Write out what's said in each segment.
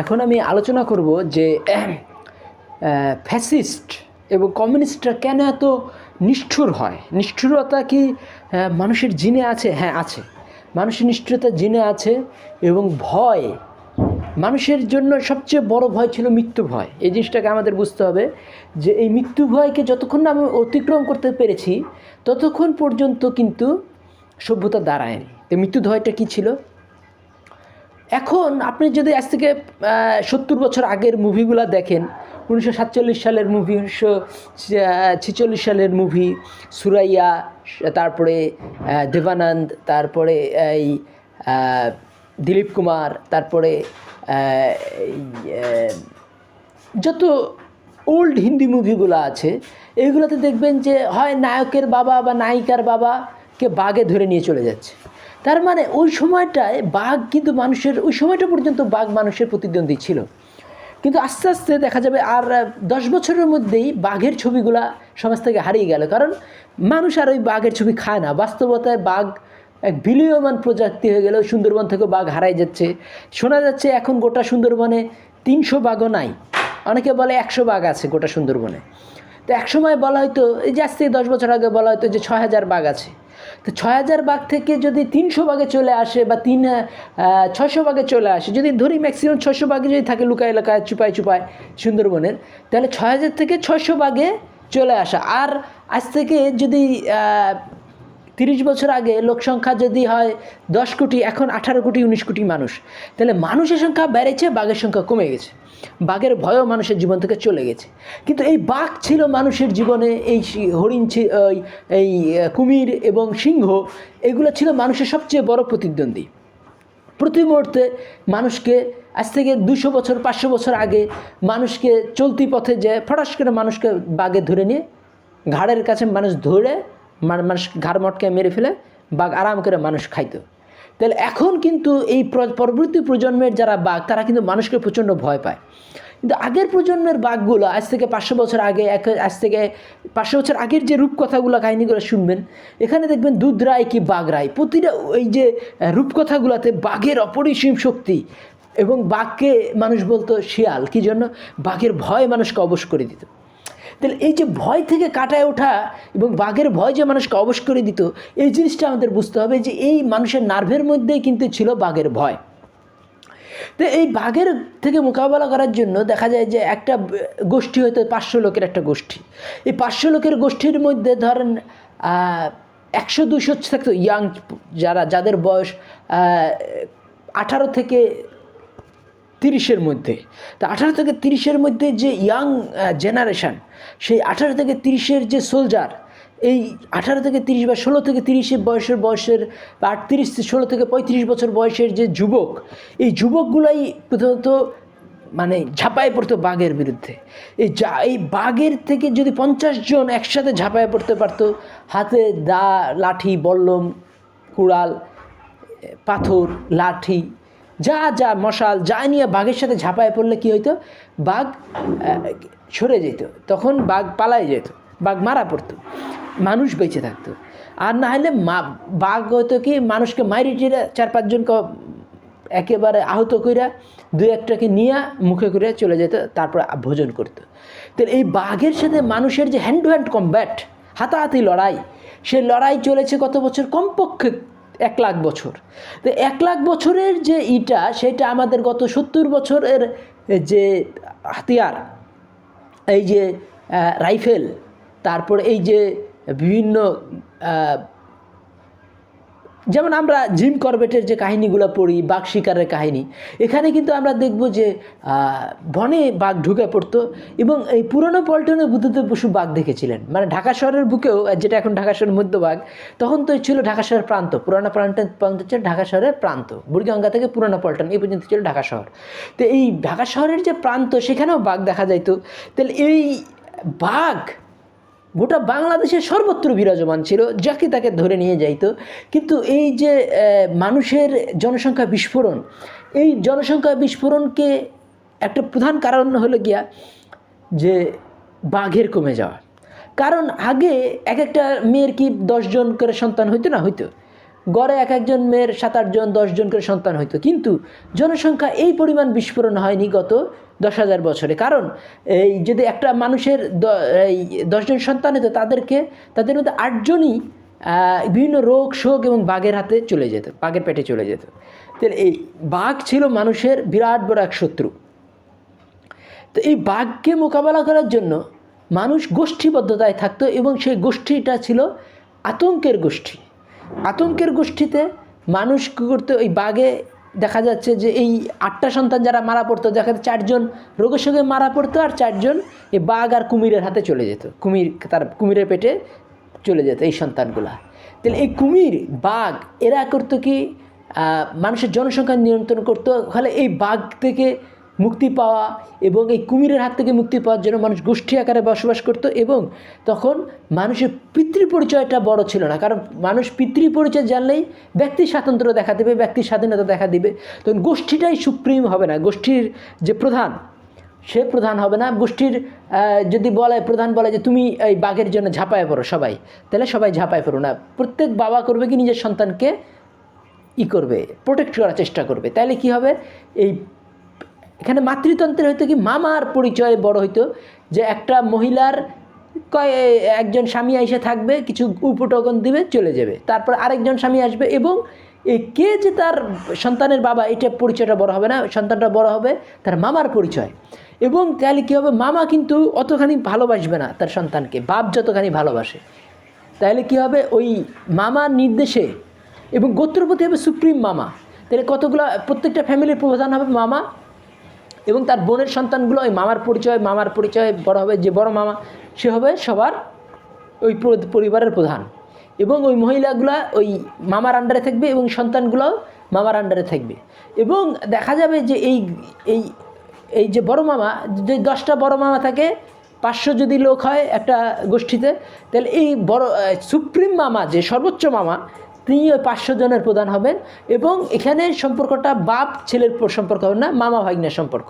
এখন আমি আলোচনা করব যে ফ্যাসিস্ট এবং কমিউনিস্টরা কেন এত নিষ্ঠুর হয়? নিষ্ঠুরতা কি মানুষের জিনে আছে? হ্যাঁ আছে। মানুষের নিষ্ঠুরতা জিনে আছে এবং ভয়। মানুষের জন্য সবচেয়ে বড় ভয় ছিল মৃত্যু ভয়। এই জিনিসটাকে আমাদের বুঝতে হবে যে, এই মৃত্যু ভয়কে যতক্ষণ না আমি অতিক্রম করতে পেরেছি, ততক্ষণ পর্যন্ত কিন্তু সভ্যতা দাঁড়ায়নি। তো মৃত্যু ভয়টা কী ছিল? এখন আপনি যদি আজ থেকে সত্তর বছর আগের মুভিগুলো দেখেন, উনিশশো সাতচল্লিশ সালের মুভি, উনিশশো ছেচল্লিশ সালের মুভি, সুরাইয়া, তারপরে দেবানন্দ, তারপরে এই দিলীপ কুমার, তারপরে যত ওল্ড হিন্দি মুভিগুলো আছে এইগুলোতে দেখবেন যে হয় নায়কের বাবা বা নায়িকার বাবাকে বাঘে ধরে নিয়ে চলে যাচ্ছে। তার মানে ওই সময়টায় বাঘ কিন্তু মানুষের, ওই সময়টা পর্যন্ত বাঘ মানুষের প্রতিদ্বন্দ্বী ছিল। কিন্তু আস্তে আস্তে দেখা যাবে আর দশ বছরের মধ্যেই বাঘের ছবিগুলা সমাজ থেকে হারিয়ে গেল। কারণ মানুষ আর ওই বাঘের ছবি খায় না। বাস্তবতায় বাঘ এক বিলীয়মান প্রজাতি হয়ে গেল সুন্দরবন থেকে বাঘ হারাই যাচ্ছে। শোনা যাচ্ছে এখন গোটা সুন্দরবনে তিনশো বাঘও নাই। অনেকে বলে একশো বাঘ আছে গোটা সুন্দরবনে। তো একসময় বলা হয়তো এই যে আজ থেকে দশ বছর আগে বলা হয়তো যে ছয় হাজার বাঘ আছে। তো ছয় হাজার বাঘ থেকে যদি তিনশো বাঘে চলে আসে বা তিন ছশো বাঘে চলে আসে, যদি ধরি ম্যাক্সিমাম ছশো বাঘে যদি থাকে লুকায় এলাকায় চুপায় চুপায় সুন্দরবনের, তাহলে ছয় হাজার থেকে ছশো বাঘে চলে আসা। আর আজ থেকে যদি তিরিশ বছর আগে লোক সংখ্যা যদি হয় দশ কোটি, এখন আঠারো কোটি, উনিশ কোটি মানুষ। তাহলে মানুষের সংখ্যা বেড়েছে, বাঘের সংখ্যা কমে গেছে। বাঘের ভয়ও মানুষের জীবন থেকে চলে গেছে। কিন্তু এই বাঘ ছিল মানুষের জীবনে, এই হরিণ এই কুমির এবং সিংহ, এগুলো ছিল মানুষের সবচেয়ে বড় প্রতিদ্বন্দ্বী। প্রতি মুহূর্তে মানুষকে, আজ থেকে দুশো বছর, পাঁচশো বছর আগে মানুষকে চলতি পথে যে ফটাস করে মানুষকে বাঘে ধরে নিয়ে, ঘাড়ের কাছে মানুষ ধরে মানুষ ঘাড় মটকে মেরে ফেলে, বাঘ আরাম করে মানুষ খাইতো। তাহলে এখন কিন্তু এই পরবর্তী প্রজন্মের যারা বাঘ, তারা কিন্তু মানুষকে প্রচণ্ড ভয় পায়। কিন্তু আগের প্রজন্মের বাঘগুলো আজ থেকে পাঁচশো বছর আগে, এক আজ থেকে পাঁচশো বছর আগের যে রূপকথাগুলো কাহিনিগুলো শুনবেন, এখানে দেখবেন দুধ রায় কি বাঘ রায় প্রতিটা ওই যে রূপকথাগুলোতে বাঘের অপরিসীম শক্তি এবং বাঘকে মানুষ বলতো শিয়াল, কি জন্য? বাঘের ভয় মানুষকে অবশ করে দিত। তাহলে এই যে ভয় থেকে কাটায় ওঠা এবং বাঘের ভয় যে মানুষকে অবশ করে দিত, এই জিনিসটা আমাদের বুঝতে হবে যে এই মানুষের নার্ভের মধ্যেই কিন্তু ছিল বাঘের ভয়। তো এই বাঘের থেকে মোকাবেলা করার জন্য দেখা যায় যে একটা গোষ্ঠী হয়তো পাঁচশো লোকের একটা গোষ্ঠী। এই পাঁচশো লোকের গোষ্ঠীর মধ্যে ধরেন একশো দুশো থাকতো ইয়াং যারা, যাদের বয়স আঠারো থেকে তিরিশের মধ্যে। তা আঠারো থেকে তিরিশের মধ্যে যে ইয়াং জেনারেশান সেই আঠারো থেকে তিরিশের যে সোলজার এই আঠারো থেকে তিরিশ বা ষোলো থেকে তিরিশের বয়সের বয়সের বা আটত্রিশ ষোলো থেকে পঁয়ত্রিশ বছর বয়সের যে যুবক, এই যুবকগুলাই প্রথমত মানে ঝাঁপায় পড়তো বাঘের বিরুদ্ধে। এই যা, এই বাঘের থেকে যদি পঞ্চাশ জন একসাথে ঝাঁপায় পড়তে পারতো, হাতে দা, লাঠি, বল্লম, কুড়াল পাথর, লাঠি যা যা, মশাল, যা নিয়ে বাঘের সাথে ঝাঁপায় পড়লে কি হইতো? বাঘ সরে যেত। তখন বাঘ পালায় যেত। বাঘ মারা পড়তো। মানুষ বেঁচে থাকতো। আর না হলে মা, বাঘ হয়তো কি, মানুষকে মারি টিরে চার পাঁচজনকে একেবারে আহত কইরা দুই একটাকে নিয়ে মুখে করে চলে যেত, তারপর ভোজন করতো। তো এই বাঘের সাথে মানুষের যে হ্যান্ড টু হ্যান্ড কম্ব্যাট হাতাহাতি লড়াই, সে লড়াই চলেছে কত বছর? কমপক্ষে এক লাখ বছর। তো এক লাখ বছরের যে ইটা, সেটা আমাদের গত সত্তর বছরের যে হাতিয়ার, এই যে রাইফেল, তারপর এই যে বিভিন্ন যেমন আমরা জিম করবেটের যে কাহিনীগুলো পড়ি, বাঘ শিকারের কাহিনী, এখানে কিন্তু আমরা দেখব যে বনে বাঘ ঢুকে পড়তো এবং এই পুরনো পল্টনে বুদ্ধদেব বসু বাঘ দেখেছিলেন। মানে ঢাকা শহরের বুকেও যেটা এখন ঢাকা শহরের মধ্যভাগ তখন তো ছিল ঢাকা শহরের প্রান্ত, পুরানো পল্টন প্রান্ত ছিল ঢাকা শহরের প্রান্ত, বুড়িগঙ্গা থেকে পুরানো পল্টন, এই পর্যন্ত ছিল ঢাকা শহর। তো এই ঢাকা শহরের যে প্রান্ত, সেখানেও বাঘ দেখা যাইতো। তাহলে এই বাঘ গোটা বাংলাদেশের সর্বত্র বিরাজমান ছিল, যাকে তাকে ধরে নিয়ে যাইত। কিন্তু এই যে মানুষের জনসংখ্যা বিস্ফোরণ, এই জনসংখ্যা বিস্ফোরণকে একটা প্রধান কারণ হলো গিয়া যে বাঘের কমে যাওয়া। কারণ আগে এক একটা মেয়ের কি দশজন করে সন্তান হইতো না? হইতো। গড়ে এক একজন মেয়ের সাত আটজন দশজন করে সন্তান হইতো। কিন্তু জনসংখ্যা এই পরিমাণ বিস্ফোরণ হয়নি গত দশ হাজার বছরে। কারণ এই যদি একটা মানুষের এই দশজন সন্তান হতো, তাদেরকে, তাদের মধ্যে আটজনই বিভিন্ন রোগ, শোক এবং বাঘের হাতে চলে যেত, বাঘের পেটে চলে যেত। তাহলে এই বাঘ ছিল মানুষের বিরাট বড় এক শত্রু। তো এই বাঘকে মোকাবেলা করার জন্য মানুষ গোষ্ঠীবদ্ধতায় থাকতো এবং সেই গোষ্ঠীটা ছিল আতঙ্কের গোষ্ঠী। আতঙ্কের গোষ্ঠীতে মানুষ কী করতো, ওই বাঘে দেখা যাচ্ছে যে এই আটটা সন্তান যারা মারা পড়তো, দেখা যাচ্ছে চারজন রোগের সঙ্গে মারা পড়তো আর চারজন এই বাঘ আর কুমিরের হাতে চলে যেত। কুমির তার কুমিরের পেটে চলে যেত এই সন্তানগুলা। তাহলে এই কুমির, বাঘ, এরা করতো কি মানুষের জনসংখ্যা নিয়ন্ত্রণ করতো, ফলে এই বাঘ থেকে মুক্তি পাওয়া এবং এই কুমিরের হাত থেকে মুক্তি পাওয়ার জন্য মানুষ গোষ্ঠী আকারে বসবাস করতো এবং তখন মানুষের পিতৃ পরিচয়টা বড় ছিল না। কারণ মানুষ পিতৃ পরিচয় জানলেই ব্যক্তি স্বাতন্ত্র্য দেখা দেবে, ব্যক্তির স্বাধীনতা দেখা দিবে। তখন গোষ্ঠীটাই সুপ্রিম হবে না। গোষ্ঠীর যে প্রধান, সে প্রধান হবে না। গোষ্ঠীর যদি বলে, প্রধান বলে যে তুমি এই বাঘের জন্য ঝাঁপায় পড়ো সবাই, তাহলে সবাই ঝাঁপায় পড়ো না। প্রত্যেক বাবা করবে কি? নিজের সন্তানকে ই করবে প্রোটেক্ট করার চেষ্টা করবে। তাহলে কি হবে? এই এখানে মাতৃতন্ত্রের হয়তো কি মামার পরিচয় বড় হইতো, যে একটা মহিলার কয়, একজন স্বামী এসে থাকবে, কিছু উপটকন দিবে, চলে যাবে। তারপর আরেকজন স্বামী আসবে এবং এই কে যে তার সন্তানের বাবা, এটা পরিচয়টা বড় হবে না, সন্তানটা বড় হবে তার মামার পরিচয়। এবং তাহলে কী হবে, মামা কিন্তু অতখানি ভালোবাসবে না তার সন্তানকে, বাপ যতখানি ভালোবাসে। তাহলে কী হবে, ওই মামার নির্দেশে এবং গোত্রপতি হবে সুপ্রিম মামা। তাহলে কতগুলো, প্রত্যেকটা ফ্যামিলির প্রধান হবে মামা এবং তার বোনের সন্তানগুলো ওই মামার পরিচয় মামার পরিচয়, বড় হবে, যে বড় মামা, সে হবে সবার ওই পরিবারের প্রধান। এবং ওই মহিলাগুলা ওই মামার আন্ডারে থাকবে এবং সন্তানগুলোও মামার আন্ডারে থাকবে। এবং দেখা যাবে যে এই এই এই যে বড় মামা যে দশটা বড় মামা থাকে, পাঁচশো যদি লোক হয় একটা গোষ্ঠীতে, তাহলে এই বড় সুপ্রিম মামা, যে সর্বোচ্চ মামা তিনি ওই পাঁচশো জনের প্রধান হবেন এবং এখানে সম্পর্কটা বাপ ছেলের সম্পর্ক হবে না, মামা ভাগ্নের সম্পর্ক।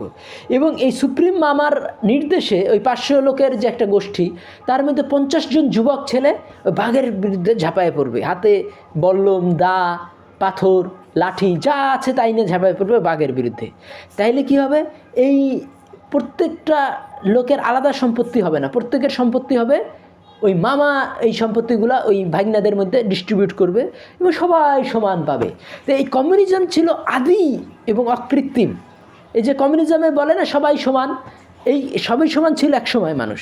এবং এই সুপ্রিম মামার নির্দেশে ওই পাঁচশো লোকের যে একটা গোষ্ঠী, তার মধ্যে পঞ্চাশ জন যুবক ছেলে ওই বাঘের বিরুদ্ধে ঝাঁপায় পড়বে। হাতে বল্লম, দা, পাথর, লাঠি, যা আছে তাই নিয়ে ঝাঁপায় পড়বে বাঘের বিরুদ্ধে। তাইলে কি হবে? এই প্রত্যেকটা লোকের আলাদা সম্পত্তি হবে না। প্রত্যেকের সম্পত্তি হবে ওই মামা এই সম্পত্তিগুলো ওই ভাগনাদের মধ্যে ডিস্ট্রিবিউট করবে এবং সবাই সমান পাবে। তো এই কমিউনিজম ছিল আদি এবং অকৃত্রিম। এই যে কমিউনিজমে বলে না, সবাই সমান, এই সবাই সমান ছিল এক সময় মানুষ।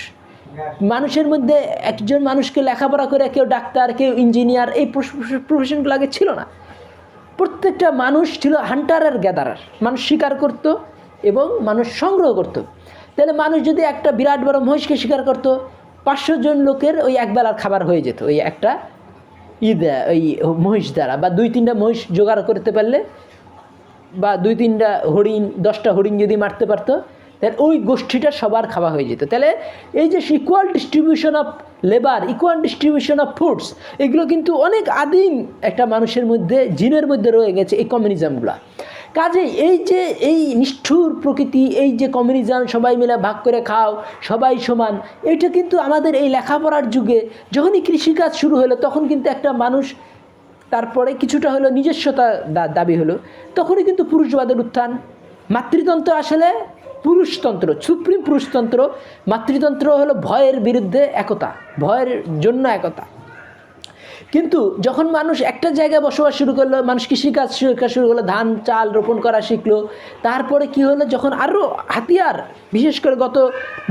মানুষের মধ্যে একজন মানুষকে লেখাপড়া করে কেউ ডাক্তার, কেউ ইঞ্জিনিয়ার এই প্রফেশনগুলো আগে ছিল না। প্রত্যেকটা মানুষ ছিল হান্টার আর গ্যাদারার মানুষ শিকার করত এবং মানুষ সংগ্রহ করত। তাহলে মানুষ যদি একটা বিরাট বড় মহিষকে শিকার করত পাঁচশো জন লোকের ওই একবেলার খাবার হয়ে যেত। ওই একটা ই ওই মহিষ দ্বারা বা দুই তিনটা মহিষ জোগাড় করতে পারলে বা দুই তিনটা হরিণ, দশটা হরিণ যদি মারতে পারতো তাহলে ওই গোষ্ঠীটা সবার খাওয়া হয়ে যেত। তাহলে এই যে equal distribution of labour equal distribution of foods এগুলো কিন্তু অনেক আদিম একটা মানুষের মধ্যে, জিনের মধ্যে রয়ে গেছে এই কমিউনিজমগুলো কাজেই এই যে এই নিষ্ঠুর প্রকৃতি, এই যে কমিউনিজম, সবাই মিলে ভাগ করে খাও, সবাই সমান, এটা কিন্তু আমাদের এই লেখাপড়ার যুগে যখনই কৃষিকাজ শুরু হলো, তখন কিন্তু একটা মানুষ তারপরে কিছুটা হলো নিজস্বতা দাবি হলো, তখনই কিন্তু পুরুষবাদের উত্থান। মাতৃতন্ত্র আসলে পুরুষতন্ত্র, সুপ্রিম পুরুষতন্ত্র। মাতৃতন্ত্র হলো ভয়ের বিরুদ্ধে একতা, ভয়ের জন্য একতা। কিন্তু যখন মানুষ একটা জায়গায় বসবাস শুরু করল, মানুষ কৃষিকাজ শেখা শুরু করল, ধান, চাল রোপণ করা শিখলো, তারপরে কি হলো? যখন আরও হাতিয়ার, বিশেষ করে গত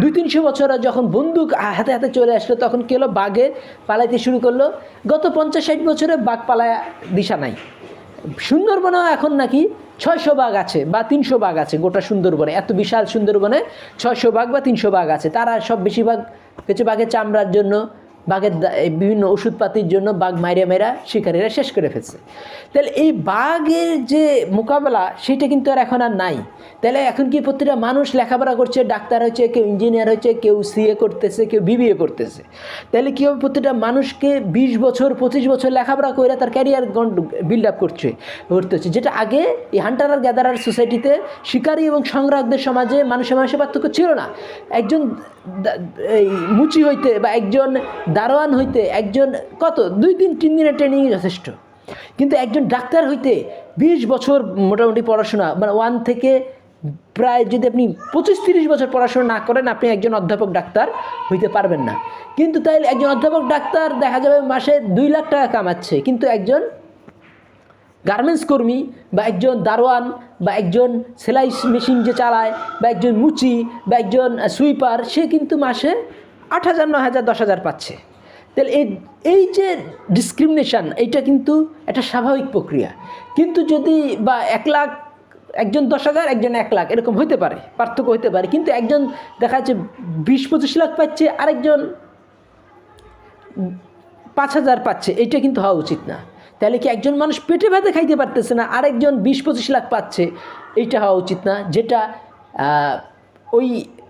দুই তিনশো বছরে যখন বন্দুক হাতে হাতে চলে আসলো, তখন কি হলো? বাঘে পালাইতে শুরু করল। গত পঞ্চাশ ষাট বছরে বাঘ পালায় দিশা নাই। সুন্দরবনেও এখন নাকি ছয়শো বাঘ আছে বা তিনশো বাঘ আছে গোটা সুন্দরবনে। এত বিশাল সুন্দরবনে ছয়শো বাঘ বা তিনশো বাঘ আছে। তারা সব বেশিরভাগ কিছু বাঘের চামড়ার জন্য বাঘের বিভিন্ন ওষুধপাতির জন্য বাঘ মাইরা মেরা শিকারীরা শেষ করে ফেলছে। তাহলে এই বাঘের যে মোকাবেলা, সেটা কিন্তু আর এখন আর নাই। তাহলে এখন কি প্রতিটা মানুষ লেখাপড়া করছে, ডাক্তার হচ্ছে, কেউ ইঞ্জিনিয়ার হচ্ছে, কেউ সিএ করতেছে, কেউ বিবিএ করতেছে। তাহলে কী হবে প্রতিটা মানুষকে বিশ বছর, পঁচিশ বছর লেখাপড়া করে তার ক্যারিয়ার বিল্ড আপ করছে, করতে হচ্ছে। যেটা আগে এই হান্টার আর গ্যাদারার সোসাইটিতে শিকারী এবং সংগ্রাহকদের সমাজে মানুষের মানুষের পার্থক্য ছিল না। একজন এই মুচি হইতে বা একজন দারোয়ান হইতে একজন, কত? দুই দিন তিন দিনের ট্রেনিংই যথেষ্ট। কিন্তু একজন ডাক্তার হইতে বিশ বছর মোটামুটি পড়াশোনা মানে ওয়ান থেকে প্রায় যদি আপনি পঁচিশ তিরিশ বছর পড়াশোনা না করেন, আপনি একজন অধ্যাপক ডাক্তার হইতে পারবেন না। কিন্তু তাইলে একজন অধ্যাপক ডাক্তার দেখা যাবে মাসে দুই লাখ টাকা কামাচ্ছে। কিন্তু একজন গার্মেন্টস কর্মী বা একজন দারোয়ান বা একজন সেলাই মেশিন যে চালায় বা একজন মুচি বা একজন সুইপার সে কিন্তু মাসে আট হাজার ন হাজার, দশ হাজার পাচ্ছে। তাহলে এই এই যে ডিসক্রিমিনেশান এইটা কিন্তু একটা স্বাভাবিক প্রক্রিয়া। কিন্তু যদি বা এক লাখ, একজন দশ হাজার, একজন এক লাখ, এরকম হতে পারে, পার্থক্য হতে পারে। কিন্তু একজন দেখা যাচ্ছে বিশ, পঁচিশ লাখ পাচ্ছে, আরেকজন পাঁচ হাজার পাচ্ছে এটা কিন্তু হওয়া উচিত না। তাহলে কি একজন মানুষ পেটে ভাতে খাইতে পারতেছে না, আরেকজন বিশ, পঁচিশ লাখ পাচ্ছে, এইটা হওয়া উচিত না। যেটা ওই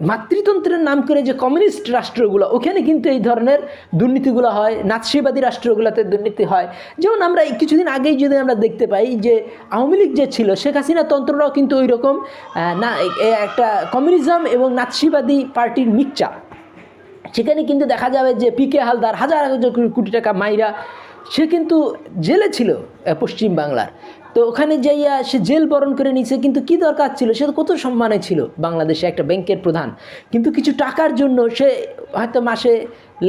মাতৃতন্ত্রের নাম করে যে কমিউনিস্ট রাষ্ট্রগুলো, ওখানে কিন্তু এই ধরনের দুর্নীতিগুলো হয়, নাৎসিবাদী রাষ্ট্রগুলোতে দুর্নীতি হয়। যেমন আমরা কিছুদিন আগেই যদি আমরা দেখতে পাই যে আওয়ামী লীগ যে ছিল, শেখ হাসিনা তন্ত্ররাও কিন্তু ওই রকম না একটা কমিউনিজম এবং নাৎসিবাদী পার্টির মিক্সচার। সেখানে কিন্তু দেখা যাবে যে পি কে হালদার হাজার হাজার কোটি টাকা মাইরা, সে কিন্তু জেলে ছিল পশ্চিম বাংলার তো ওখানে যাইয়া সে জেল বরণ করে নিছে, কিন্তু কি দরকার ছিল? সে কত সম্মানে ছিল। বাংলাদেশে একটা ব্যাংকের প্রধান। কিন্তু কিছু টাকার জন্য সে হয়তো মাসে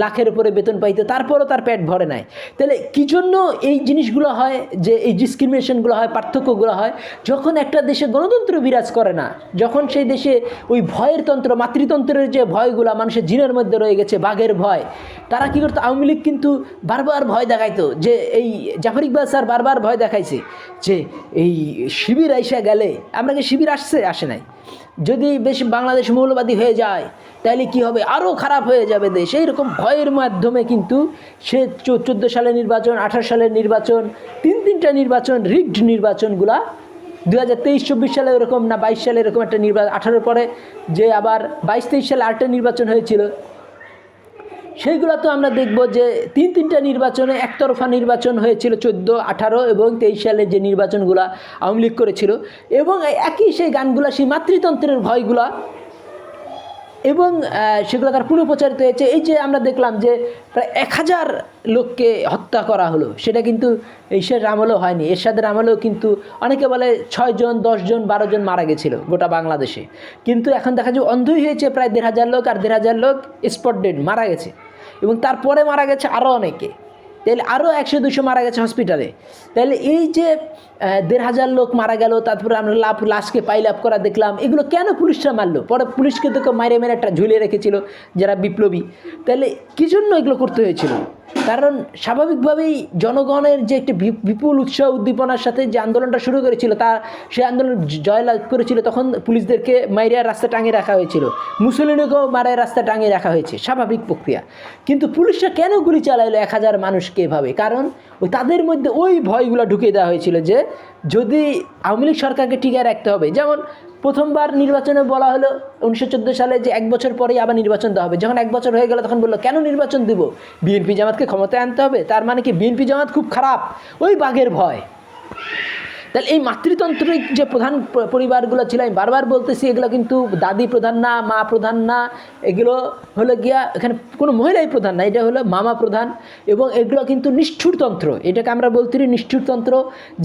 লাখের উপরে বেতন পাইতো তারপরও তার পেট ভরে নাই। তাহলে কী জন্য এই জিনিসগুলো হয় যে এই ডিসক্রিমিনেশনগুলো হয়, পার্থক্যগুলো হয়? যখন একটা দেশে গণতন্ত্র বিরাজ করে না, যখন সেই দেশে ওই ভয়ের তন্ত্র, মাতৃতন্ত্রের যে ভয়গুলো মানুষের জিনের মধ্যে রয়ে গেছে, বাঘের ভয়, তারা কী করতো? আওয়ামী লীগ কিন্তু বারবার ভয় দেখাইতো যে এই জাফর ইকবাল স্যার বারবার ভয় দেখাইছে যে এই শিবির আইসা গেলে, আমরা কি শিবির আসছে? আসে নাই। যদি বেশি বাংলাদেশ মৌলবাদী হয়ে যায়, তাহলে কি হবে? আরও খারাপ হয়ে যাবে দেশ। এইরকম ভয়ের মাধ্যমে কিন্তু সে চোদ্দ সালের নির্বাচন আঠারো সালের নির্বাচন, তিন তিনটা নির্বাচন, রিগড নির্বাচনগুলা দু হাজার তেইশ, চব্বিশ সালে এরকম না, বাইশ সালে এরকম একটা নির্বাচন আঠারোর পরে যে আবার বাইশ, তেইশ সালে আরেকটা নির্বাচন হয়েছিল সেইগুলো তো আমরা দেখব যে তিন তিনটা নির্বাচনে একতরফা নির্বাচন হয়েছিল চোদ্দ, আঠারো এবং তেইশ সালে যে নির্বাচনগুলো আওয়ামী লীগ করেছিল। এবং একই সেই গানগুলা, সেই মাতৃতন্ত্রের ভয়গুলা এবং সেগুলো তার পুনঃপ্রচারিত হয়েছে। এই যে আমরা দেখলাম যে প্রায় এক হাজার লোককে হত্যা করা হলো, সেটা কিন্তু ঈশ্বরের আমলেও হয়নি। এরশাদের আমলেও কিন্তু অনেকে বলে ছয়জন, দশজন বারো জন মারা গেছিল গোটা বাংলাদেশে। কিন্তু এখন দেখা যায় অন্ধই হয়েছে প্রায় দেড় হাজার লোক, আর দেড় হাজার লোক স্পট ডেড মারা গেছে। এবং তারপরে মারা গেছে আরও অনেকে। তাহলে আরও একশো, দুশো মারা গেছে হসপিটালে তাহলে এই যে দেড় হাজার লোক মারা গেল, তারপরে আমরা লাভ, লাশকে পাইল আপ করা দেখলাম, এগুলো কেন পুলিশরা মারলো? পরে পুলিশকে তো মাইরে মেরে একটা ঝুলিয়ে রেখেছিল, যারা বিপ্লবী। তাহলে কী জন্য এগুলো করতে হয়েছিল? কারণ স্বাভাবিকভাবেই জনগণের যে একটি বিপুল উৎসাহ উদ্দীপনার সাথে যে আন্দোলনটা শুরু করেছিল, তা সেই আন্দোলন জয়লাভ করেছিল, তখন পুলিশদেরকে মাইরে রাস্তা টাঙিয়ে রাখা হয়েছিল। মুসলিনকেও মারায় রাস্তা টাঙিয়ে রাখা হয়েছে, স্বাভাবিক প্রক্রিয়া। কিন্তু পুলিশরা কেন গুলি চালাইলো এক হাজার মানুষকে? এভাবে। কারণ ওই তাদের মধ্যে ওই ভয়গুলো ঢুকিয়ে দেওয়া হয়েছিল যে যদি আওয়ামী লীগ সরকারকে টিকিয়ে রাখতে হবে, যেমন প্রথমবার নির্বাচনে বলা হলো উনিশশো চোদ্দ সালে যে এক বছর পরেই আবার নির্বাচন দেওয়া হবে। যখন এক বছর হয়ে গেল তখন বলল, কেন নির্বাচন দিব? বিএনপি জামাতকে ক্ষমতায় আনতে হবে? তার মানে কি বিএনপি জামাত খুব খারাপ? ওই বাঘের ভয়। তাহলে এই মাতৃতন্ত্রিক যে প্রধান পরিবারগুলো ছিল, আমি বারবার বলতেছি, এগুলো কিন্তু দাদি প্রধান না, মা প্রধান না, এগুলো হলো গিয়া এখানে কোনো মহিলাই প্রধান না, এটা হলো মামা প্রধান এবং এগুলো কিন্তু নিষ্ঠুরতন্ত্র এটাকে আমরা বলতে পারি নিষ্ঠুরতন্ত্র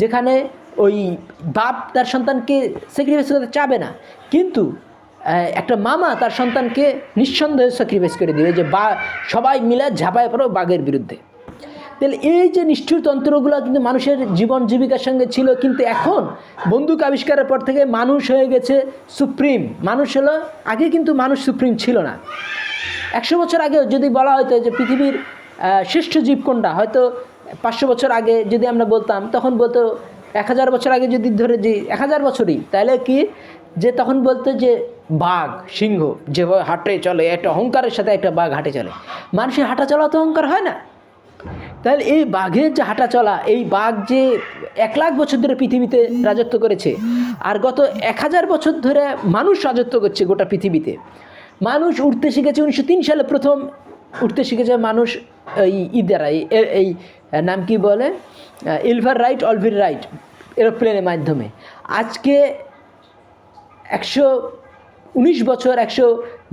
যেখানে ওই বাপ তার সন্তানকে স্যাক্রিফাইস করতে চাবে না, কিন্তু একটা মামা তার সন্তানকে নিঃসন্দেহে স্যাক্রিফাইস করে দিবে যে বা, সবাই মিলে ঝাঁপায় পড়ো বাঘের বিরুদ্ধে। তাহলে এই যে নিষ্ঠুর তন্ত্রগুলো কিন্তু মানুষের জীবন জীবিকার সঙ্গে ছিল, কিন্তু এখন বন্দুক আবিষ্কারের পর থেকে মানুষ হয়ে গেছে সুপ্রিম। মানুষ হলো, আগে কিন্তু মানুষ সুপ্রিম ছিল না। একশো বছর আগে যদি বলা হতো যে পৃথিবীর শ্রেষ্ঠ জীব কোনটা? হয়তো পাঁচশো বছর আগে যদি আমরা বলতাম, তখন বলতো এক হাজার বছর আগে যদি ধরে যে এক হাজার বছরই, তাহলে কি? যে তখন বলতো যে বাঘ, সিংহ যেভাবে হাঁটে চলে, একটা অহংকারের সাথে একটা বাঘ হাঁটে চলে। মানুষের হাঁটা চলা তো অহংকার হয় না। তাহলে এই বাঘের যে হাঁটা চলা, এই বাঘ যে এক লাখ বছর ধরে পৃথিবীতে রাজত্ব করেছে, আর গত এক হাজার বছর ধরে মানুষ রাজত্ব করছে গোটা পৃথিবীতে। মানুষ উঠতে শিখেছে উনিশশো তিন সালে প্রথম উঠতে শিখেছে মানুষ এই ইদারা, এই নাম কি বলে? ইলভার রাইট, অলভির রাইট এরোপ্লেনের মাধ্যমে। আজকে একশো উনিশ বছর, একশো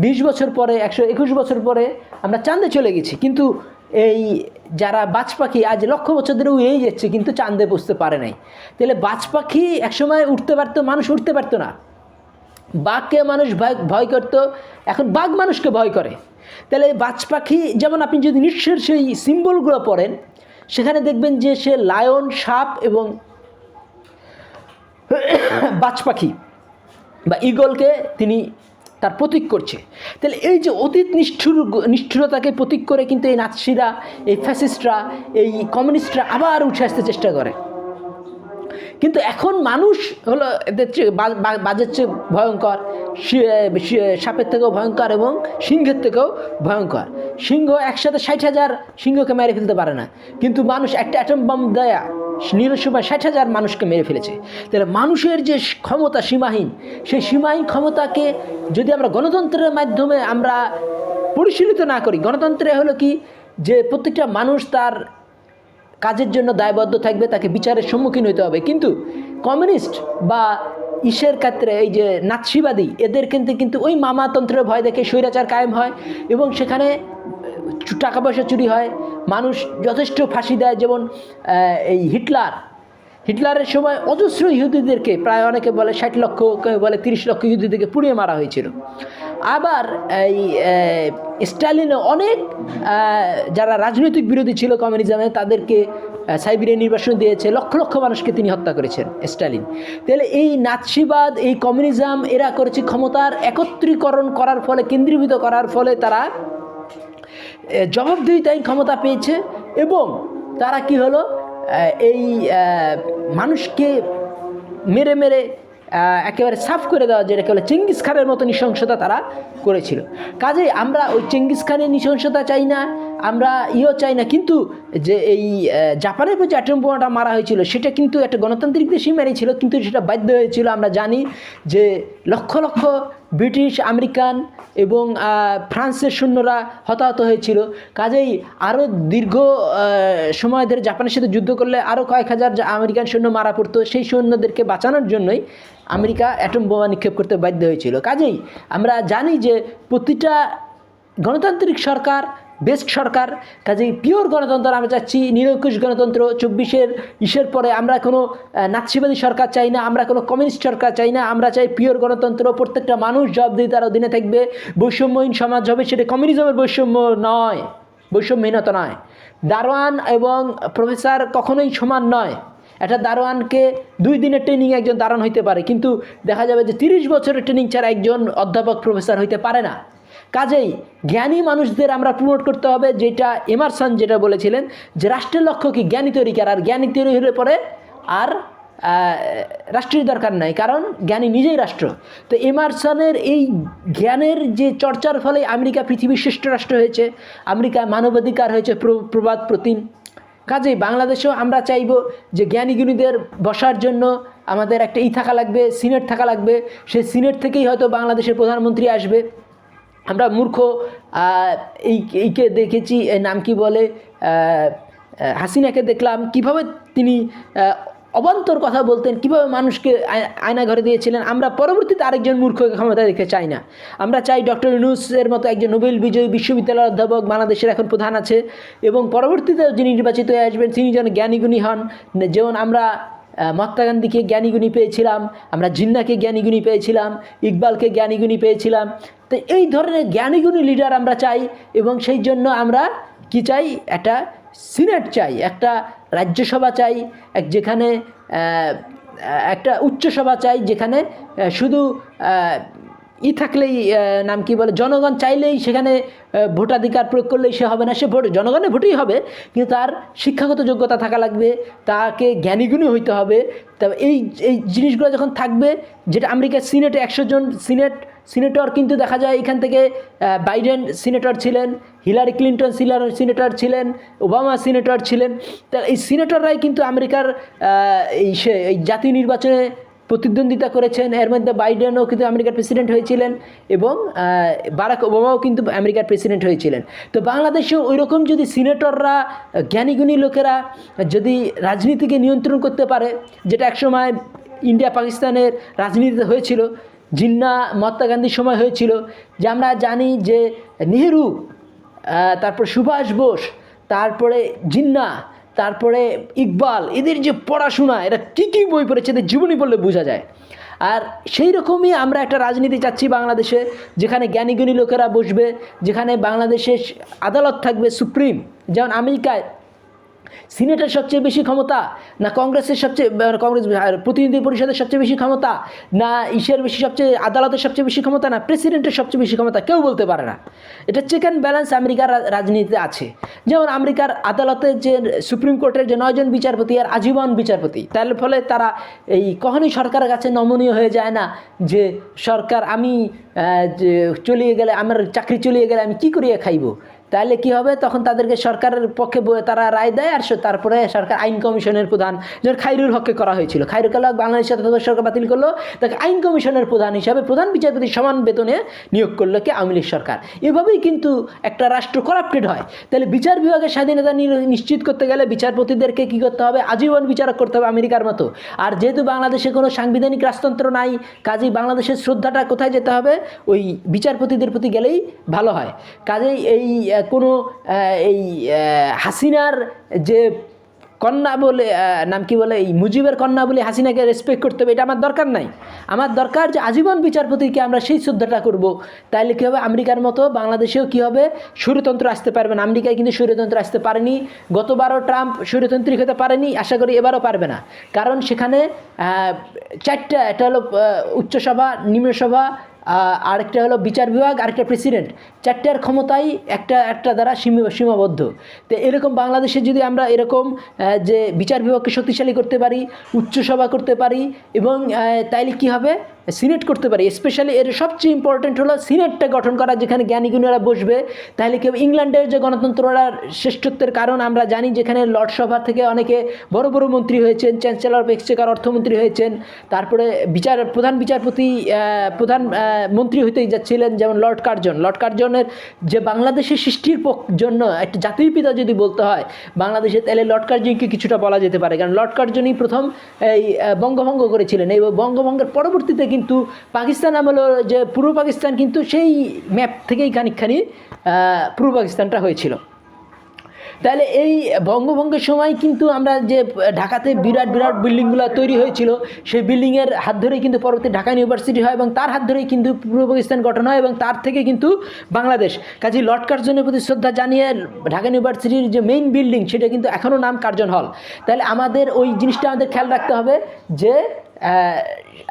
বিশ বছর পরে, একশো একুশ বছর পরে আমরা চাঁদে চলে গেছি। কিন্তু এই যারা বাজ পাখি আজ লক্ষ বছর ধরে উড়েই যাচ্ছে, কিন্তু চাঁদে বসতে পারে নাই। তাহলে বাজ পাখি একসময় উঠতে পারতো, মানুষ উঠতে পারতো না। বাঘকে মানুষ ভয় ভয় করতো, এখন বাঘ মানুষকে ভয় করে। তাহলে বাজ পাখি যেমন আপনি যদি নিঃশ্বের সেই সিম্বলগুলো পড়েন, সেখানে দেখবেন যে সে লায়ন, সাপ এবং বাজ পাখি বা ইগলকে তিনি তার প্রতীক করছে। তাহলে এই যে অতীত নিষ্ঠুর, নিষ্ঠুরতাকে প্রতীক করে কিন্তু এই নাৎসিরা, এই ফ্যাসিস্টরা, এই কমিউনিস্টরা আবার উঠে আসতে চেষ্টা করে। কিন্তু এখন মানুষ হলো এদের চেয়ে বাজের চেয়ে ভয়ঙ্কর সাপের থেকেও ভয়ঙ্কর এবং সিংহের থেকেও ভয়ঙ্কর। সিংহ একসাথে ষাট হাজার সিংহকে মেরে ফেলতে পারে না, কিন্তু মানুষ একটা অ্যাটম বম দেয়া নিরসময় ষাট হাজার মানুষকে মেরে ফেলেছে। তাহলে মানুষের যে ক্ষমতা সীমাহীন, সেই সীমাহীন ক্ষমতাকে যদি আমরা গণতন্ত্রের মাধ্যমে আমরা পরিশীলিত না করি, গণতন্ত্রে হলো কি? যে প্রত্যেকটা মানুষ তার কাজের জন্য দায়বদ্ধ থাকবে, তাকে বিচারের সম্মুখীন হতে হবে। কিন্তু কমিউনিস্ট বা ইসের ক্ষেত্রে এই যে নাৎসিবাদী, এদের কিন্তু কিন্তু ওই মামাতন্ত্রের ভয় দেখে স্বৈরাচার কায়েম হয় এবং সেখানে টাকা পয়সা চুরি হয়। মানুষ যথেষ্ট ফাঁসি দেয়, যেমন এই হিটলার হিটলারের সময় অজস্র ইহুদিদেরকে প্রায় অনেকে বলে ষাট লক্ষ কেউ বলে তিরিশ লক্ষ ইহুদিদেরকে পুড়িয়ে মারা হয়েছিল। আবার এই আহ, স্টালিনও অনেক যারা রাজনৈতিক বিরোধী ছিল কমিউনিজমে তাদেরকে সাইবেরিয়া নির্বাসন দিয়েছে লক্ষ লক্ষ মানুষকে তিনি হত্যা করেছেন স্টালিন। তাহলে এই নাৎসিবাদ এই কমিউনিজম এরা করেছে ক্ষমতার একত্রীকরণ করার ফলে কেন্দ্রীভূত করার ফলে তারা এ, জবাবদিহিতাই ক্ষমতা পেয়েছে এবং তারা কি হলো? এই মানুষকে মেরে মেরে একেবারে সাফ করে দেওয়া যেটাকে বলে চেঙ্গিস খানের মতো নৃশংসতা তারা করেছিল। কাজেই আমরা ওই চেঙ্গিস খানের নৃশংসতা চাই না, আমরা ইও চাই না, কিন্তু যে এই জাপানের উপর যে অ্যাটম বোমাটা মারা হয়েছিল, সেটা কিন্তু একটা গণতান্ত্রিক দেশেই মেরেছিল কিন্তু সেটা বাধ্য হয়েছিল, আমরা জানি যে লক্ষ লক্ষ ব্রিটিশ, আমেরিকান এবং ফ্রান্সের সৈন্যরা হতাহত হয়েছিল। কাজেই আরও দীর্ঘ সময় ধরে জাপানের সাথে যুদ্ধ করলে আরও কয়েক হাজার আমেরিকান সৈন্য মারা পড়তো। সেই সৈন্যদেরকে বাঁচানোর জন্যই আমেরিকা অ্যাটম বোমা নিক্ষেপ করতে বাধ্য হয়েছিল। কাজেই আমরা জানি যে প্রতিটা গণতান্ত্রিক সরকার বেস্ট সরকার, কাজেই পিওর গণতন্ত্র, আমরা চাচ্ছি নিরঙ্কুশ গণতন্ত্র, চব্বিশের ইসের পরে আমরা কোনো নাৎসিবাদী সরকার চাই না, আমরা কোনো কমিউনিস্ট সরকার চাই না, আমরা চাই পিওর গণতন্ত্র, প্রত্যেকটা মানুষ জবাবদিহিতার অধীনে থাকবে, বৈষম্যহীন সমাজ হবে, সেটা কমিউনিজমের বৈষম্য নয়, বৈষম্যহীনতা নয়। দারোয়ান এবং প্রফেসর কখনোই সমান নয়। একটা দারোয়ানকে দুই দিনের ট্রেনিং একজন দারোয়ান হইতে পারে, কিন্তু দেখা যাবে যে তিরিশ বছরের ট্রেনিং ছাড়া একজন অধ্যাপক, প্রফেসর হইতে পারে না। কাজেই জ্ঞানী মানুষদের আমরা প্রমোট করতে হবে, যেটা এমারসন যেটা বলেছিলেন যে রাষ্ট্রের লক্ষ্য কি? জ্ঞানী তৈরি করা। আর জ্ঞানী তৈরি হলে পরে আর রাষ্ট্রের দরকার নাই, কারণ জ্ঞানী নিজেই রাষ্ট্র। তো এমারসনের এই জ্ঞানের যে চর্চার ফলে আমেরিকা পৃথিবীর শ্রেষ্ঠ রাষ্ট্র হয়েছে, আমেরিকা মানবাধিকার হয়েছে, প্র- প্রবাদ প্রতিম। কাজেই বাংলাদেশেও আমরা চাইব যে জ্ঞানীগুণীদের বসার জন্য আমাদের একটা ই থাকা লাগবে, সিনেট থাকা লাগবে। সেই সিনেট থেকেই হয়তো বাংলাদেশের প্রধানমন্ত্রী আসবে। আমরা মূর্খ এই, এইকে দেখেছি নাম কি বলে হাসিনাকে দেখলাম, কীভাবে তিনি অবান্তর কথা বলতেন, কীভাবে মানুষকে আয়না ঘরে দিয়েছিলেন, আমরা পরবর্তীতে আরেকজন মূর্খকে ক্ষমতা দেখতে চাই না। আমরা চাই ডক্টর ইউনুসের মতো একজন নোবেল বিজয়ী বিশ্ববিদ্যালয়ের অধ্যাপক বাংলাদেশের এখন প্রধান আছে, এবং পরবর্তীতে যিনি নির্বাচিত হয়ে আসবেন, তিনি যেন জ্ঞানীগুণী হন, যেমন আমরা মহাত্মা গান্ধীকে জ্ঞানীগুণী পেয়েছিলাম, আমরা জিন্নাকে জ্ঞানীগুণী পেয়েছিলাম, ইকবালকে জ্ঞানীগুণী পেয়েছিলাম। তো এই ধরনের জ্ঞানীগুণী লিডার আমরা চাই এবং সেই জন্য আমরা কি চাই? একটা সিনেট চাই, একটা রাজ্যসভা চাই, এক যেখানে একটা উচ্চসভা চাই, যেখানে শুধু ই থাকলেই নাম কি বলে, জনগণ চাইলেই সেখানে ভোটাধিকার প্রয়োগ করলেই সে হবে না। সে ভোট, জনগণের ভোটেই হবে, কিন্তু তার শিক্ষাগত যোগ্যতা থাকা লাগবে, তাকে জ্ঞানীগুণী হইতে হবে। তবে এই এই জিনিসগুলো যখন থাকবে, যেটা আমেরিকার সিনেটে একশো জন সিনেট, সিনেটর কিন্তু দেখা যায় এখান থেকে বাইডেন সিনেটর ছিলেন, হিলারি ক্লিন্টন সিনেটর ছিলেন, ওবামা সিনেটর ছিলেন। তা এই সিনেটররাই কিন্তু আমেরিকার এই সে, এই জাতীয় নির্বাচনে প্রতিদ্বন্দ্বিতা করেছেন। এর মধ্যে বাইডেনও কিন্তু আমেরিকার প্রেসিডেন্ট হয়েছিলেন এবং বারাক ওবামাও কিন্তু আমেরিকার প্রেসিডেন্ট হয়েছিলেন। তো বাংলাদেশেও ওই রকম যদি সিনেটররা, জ্ঞানীগুণী লোকেরা যদি রাজনীতিকে নিয়ন্ত্রণ করতে পারে, যেটা একসময় ইন্ডিয়া পাকিস্তানের রাজনীতিতে হয়েছিল, জিন্না মহাত্মা গান্ধীর সময় হয়েছিল, যে আমরা জানি যে নেহেরু তারপর সুভাষ বোস, তারপরে জিন্না তারপরে ইকবাল, এদের যে পড়াশোনা, এরা কী কী বই পড়েছে এদের জীবনী পড়লে বোঝা যায়। আর সেই রকমই আমরা একটা রাজনীতি চাচ্ছি বাংলাদেশে, যেখানে জ্ঞানীগুণী লোকেরা বসবে, যেখানে বাংলাদেশের আদালত থাকবে সুপ্রিম, যেমন আমেরিকায় সিনেটের সবচেয়ে বেশি ক্ষমতা, না কংগ্রেসের সবচেয়ে কংগ্রেস প্রতিনিধি পরিষদের সবচেয়ে বেশি ক্ষমতা, না ইসের বেশি সবচেয়ে, আদালতের সবচেয়ে বেশি ক্ষমতা, না প্রেসিডেন্টের সবচেয়ে বেশি ক্ষমতা, কেউ বলতে পারে না। এটা চেক অ্যান্ড ব্যালেন্স আমেরিকার রাজনীতিতে আছে। যেমন আমেরিকার আদালতের যে সুপ্রিম কোর্টের যে নয়জন বিচারপতি আর আজীবন বিচারপতি, তার ফলে তারা এই কখনই সরকারের কাছে নমনীয় হয়ে যায় না যে, সরকার, আমি যে, চলিয়ে গেলে, আমার চাকরি চলিয়ে গেলে আমি কি করিয়ে খাইব? তাহলে কি হবে? তখন তাদেরকে সরকারের পক্ষে তারা রায় দেয় আর তারপরে সরকার আইন কমিশনের প্রধান, যেমন খাইরুল হককে করা হয়েছিল। খাইরুল হক বাংলাদেশ সরকার বাতিল করল। তাকে আইন কমিশনের প্রধান হিসাবে প্রধান বিচারপতি সমান বেতনে নিয়োগ করল কি আওয়ামী লীগ সরকার। এভাবেই কিন্তু একটা রাষ্ট্র করাপ্টেড হয়। তাহলে বিচার বিভাগের স্বাধীনতা নিশ্চিত করতে গেলে বিচারপতিদেরকে কি করতে হবে? আজীবন বিচারক করতে হবে আমেরিকার মতো। আর যেহেতু বাংলাদেশে কোনো সাংবিধানিক রাজতন্ত্র নাই, কাজেই বাংলাদেশের শ্রদ্ধাটা কোথায় যেতে হবে? ওই বিচারপতিদের প্রতি গেলেই ভালো হয়। কাজেই এই কোনো এই হাসিনার যে কন্যা বলে নাম কি বলে, এই মুজিবের কন্যা বলে হাসিনাকে রেসপেক্ট করতে হবে, এটা আমার দরকার নাই। আমার দরকার যে আজীবন বিচারপতিকে আমরা সেই শ্রদ্ধাটা করব। তাহলে কী হবে? আমেরিকার মতো বাংলাদেশেও কী হবে? স্বৈরতন্ত্র আসতে পারবে না। আমেরিকায় কিন্তু স্বৈরতন্ত্র আসতে পারেনি। গতবারও ট্রাম্প স্বৈরতান্ত্রিক হতে পারেনি, আশা করি এবারও পারবে না। কারণ সেখানে চারটা একটা হলো উচ্চসভা, নিম্নসভা আরেকটা হলো বিচার বিভাগ, আরেকটা প্রেসিডেন্ট চারটার ক্ষমতাই একটা একটা দ্বারা সীমা, সীমাবদ্ধ। তো এরকম বাংলাদেশে যদি আমরা এরকম যে বিচার বিভাগকে শক্তিশালী করতে পারি, উচ্চসভা করতে পারি এবং তাইলে কি হবে? সিনেট করতে পারে। স্পেশালি এর সবচেয়ে ইম্পর্টেন্ট হলো সিনেটটা গঠন করা, যেখানে জ্ঞানীগুণীরা বসবে। তাহলে কেউ ইংল্যান্ডের যে গণতন্ত্ররা শ্রেষ্ঠত্বের কারণ, আমরা জানি যেখানে লর্ড সভা থেকে অনেকে বড় বড় মন্ত্রী হয়েছেন চ্যান্সেলর অফ এক্সচেকার অর্থমন্ত্রী হয়েছেন, তারপরে বিচার, প্রধান বিচারপতি প্রধান মন্ত্রী হতেই যাচ্ছিলেন, যেমন লর্ড কার্জন লর্ড কার্জনের যে বাংলাদেশের সৃষ্টির জন্য একটা জাতির পিতা যদি বলতে হয়, বাংলাদেশে তাহলে লর্ড কার্জনকে কিছুটা বলা যেতে পারে। কারণ লর্ড কার্জনই প্রথম এই বঙ্গভঙ্গ করেছিলেন। এই বঙ্গভঙ্গের পরবর্তীতে কিন্তু পাকিস্তান আমল, যে পূর্ব পাকিস্তান কিন্তু সেই ম্যাপ থেকেই খানিকখানি পূর্ব পাকিস্তানটা হয়েছিল। তাহলে এই বঙ্গভঙ্গের সময় কিন্তু আমরা যে ঢাকাতে বিরাট বিরাট বিল্ডিংগুলো তৈরি হয়েছিল, সেই বিল্ডিংয়ের হাত ধরেই কিন্তু পরবর্তী ঢাকা ইউনিভার্সিটি হয় এবং তার হাত ধরেই কিন্তু পূর্ব পাকিস্তান গঠন হয় এবং তার থেকে কিন্তু বাংলাদেশ। কাজী লর্ড কার্জনের প্রতি শ্রদ্ধা জানিয়ে ঢাকা ইউনিভার্সিটির যে মেইন বিল্ডিং সেটা কিন্তু এখনও নাম কার্জন হল। তাহলে আমাদের ওই জিনিসটা আমাদের খেয়াল রাখতে হবে যে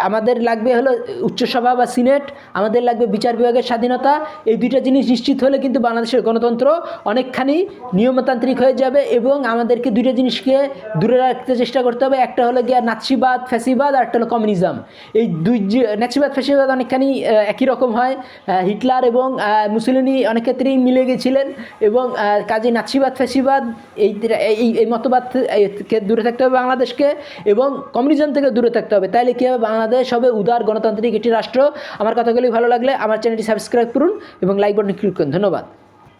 আমাদের লাগবে হলো উচ্চসভা বা সিনেট, আমাদের লাগবে বিচার বিভাগের স্বাধীনতা, এই দুইটা জিনিস নিশ্চিত হলে কিন্তু বাংলাদেশের গণতন্ত্র অনেকখানি নিয়মতান্ত্রিক হয়ে যাবে এবং আমাদেরকে দুইটা জিনিসকে দূরে রাখতে চেষ্টা করতে হবে, একটা হলো গিয়া নাৎসিবাদ, ফ্যাসিবাদ আর একটা হলো কমিউনিজম। এই দুই নাৎসিবাদ, ফ্যাসিবাদ অনেকখানি একই রকম হয় হিটলার এবং মুসলিনি অনেক ক্ষেত্রেই মিলে গেছিলেন এবং কাজে নাৎসিবাদ, ফ্যাসিবাদ, এই এই মতবাদ দূরে থাকতে হবে বাংলাদেশকে এবং কমিউনিজম থেকে দূরে থাকতে হবে। তাইলে কী হবে? বাংলাদেশ হবে উদার গণতান্ত্রিক একটি রাষ্ট্র। আমার কথাগুলি ভালো লাগলে আমার চ্যানেলটি সাবস্ক্রাইব করুন এবং লাইক বাটনে ক্লিক করুন। ধন্যবাদ।